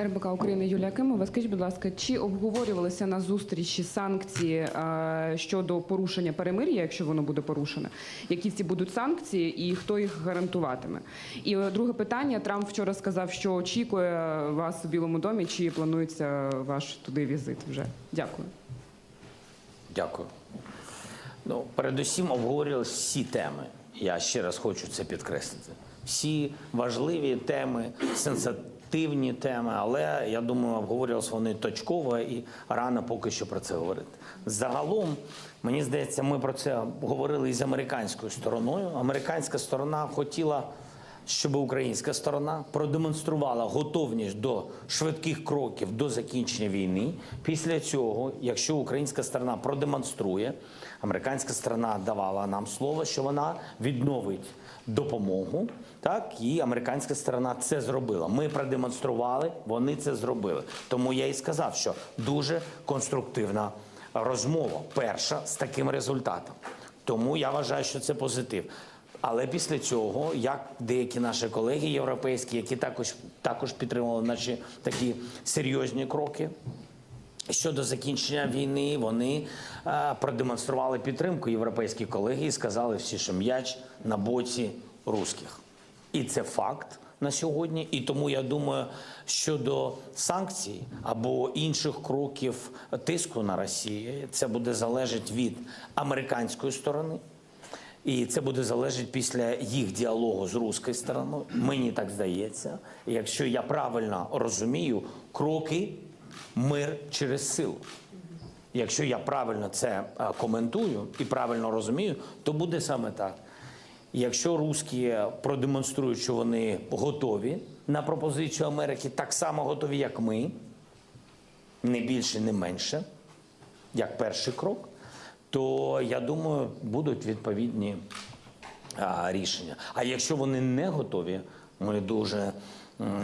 РБК України Юлія Кимова. Скажіть, будь ласка, чи обговорювалися на зустрічі санкції е, щодо порушення перемир'я, якщо воно буде порушене? Які ці будуть санкції і хто їх гарантуватиме? І е, друге питання: Трамп вчора сказав, що очікує вас у Білому домі. Чи планується ваш туди візит вже? Дякую. Дякую. Ну, передусім обговорювалися всі теми. Я ще раз хочу це підкреслити. Всі важливі теми, сенситивні теми, але я думаю, обговорювалися вони точково і рано поки що про це говорити. Загалом, мені здається, ми про це говорили і з американською стороною. Американська сторона хотіла щоб українська сторона продемонструвала готовність до швидких кроків до закінчення війни. Після цього, якщо українська сторона продемонструє, американська сторона давала нам слово, що вона відновить допомогу. Так і американська сторона це зробила. Ми продемонстрували, вони це зробили. Тому я і сказав, що дуже конструктивна розмова, перша з таким результатом. Тому я вважаю, що це позитив. Але після цього, як деякі наші колеги європейські, які також також підтримували наші такі серйозні кроки щодо закінчення війни, вони е, продемонстрували підтримку європейські колеги і сказали всі, що м'яч на боці русських. І це факт на сьогодні. І тому я думаю, щодо санкцій або інших кроків тиску на Росію, це буде залежати від американської сторони. І це буде залежати після їх діалогу з руською стороною. Мені так здається. Якщо я правильно розумію, кроки мир через силу. Якщо я правильно це е, коментую і правильно розумію, то буде саме так. Якщо русські продемонструють, що вони готові на пропозицію Америки, так само готові, як ми, не більше, не менше, як перший крок, то я думаю, будуть відповідні а, рішення. А якщо вони не готові, ми дуже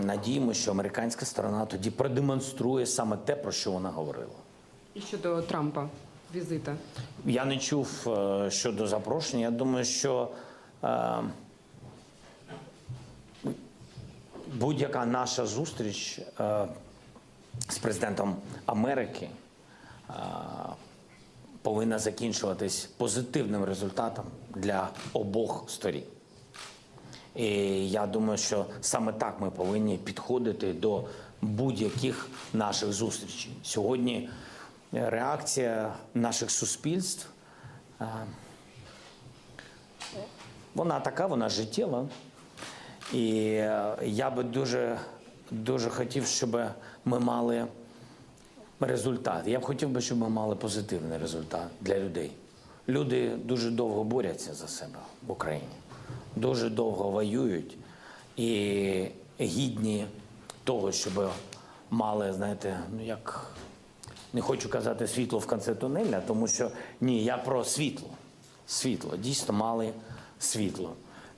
надіємося, що американська сторона тоді продемонструє саме те, про що вона говорила. І щодо Трампа візита. Я не чув е, щодо запрошення. Я думаю, що е, будь-яка наша зустріч е, з президентом Америки е, повинна закінчуватись позитивним результатом для обох сторін. І я думаю, що саме так ми повинні підходити до будь-яких наших зустрічей. Сьогодні е, реакція наших суспільств. е, Вона така, вона життєва. І е, я би дуже, дуже хотів, щоб ми мали результат. Я б хотів би, щоб ми мали позитивний результат для людей. Люди дуже довго борються за себе в Україні, дуже довго воюють і гідні того, щоб мали, знаєте, ну як не хочу казати світло в кінці тунеля, тому що ні, я про світло. Світло, дійсно мали світло.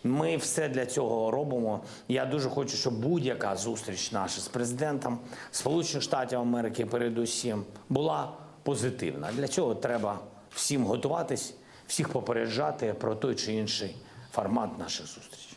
Ми все для цього робимо. Я дуже хочу, щоб будь-яка зустріч наша з президентом Сполучених Штатів Америки, передусім, була позитивна. Для цього треба всім готуватись, всіх попереджати про той чи інший формат наших зустрічей.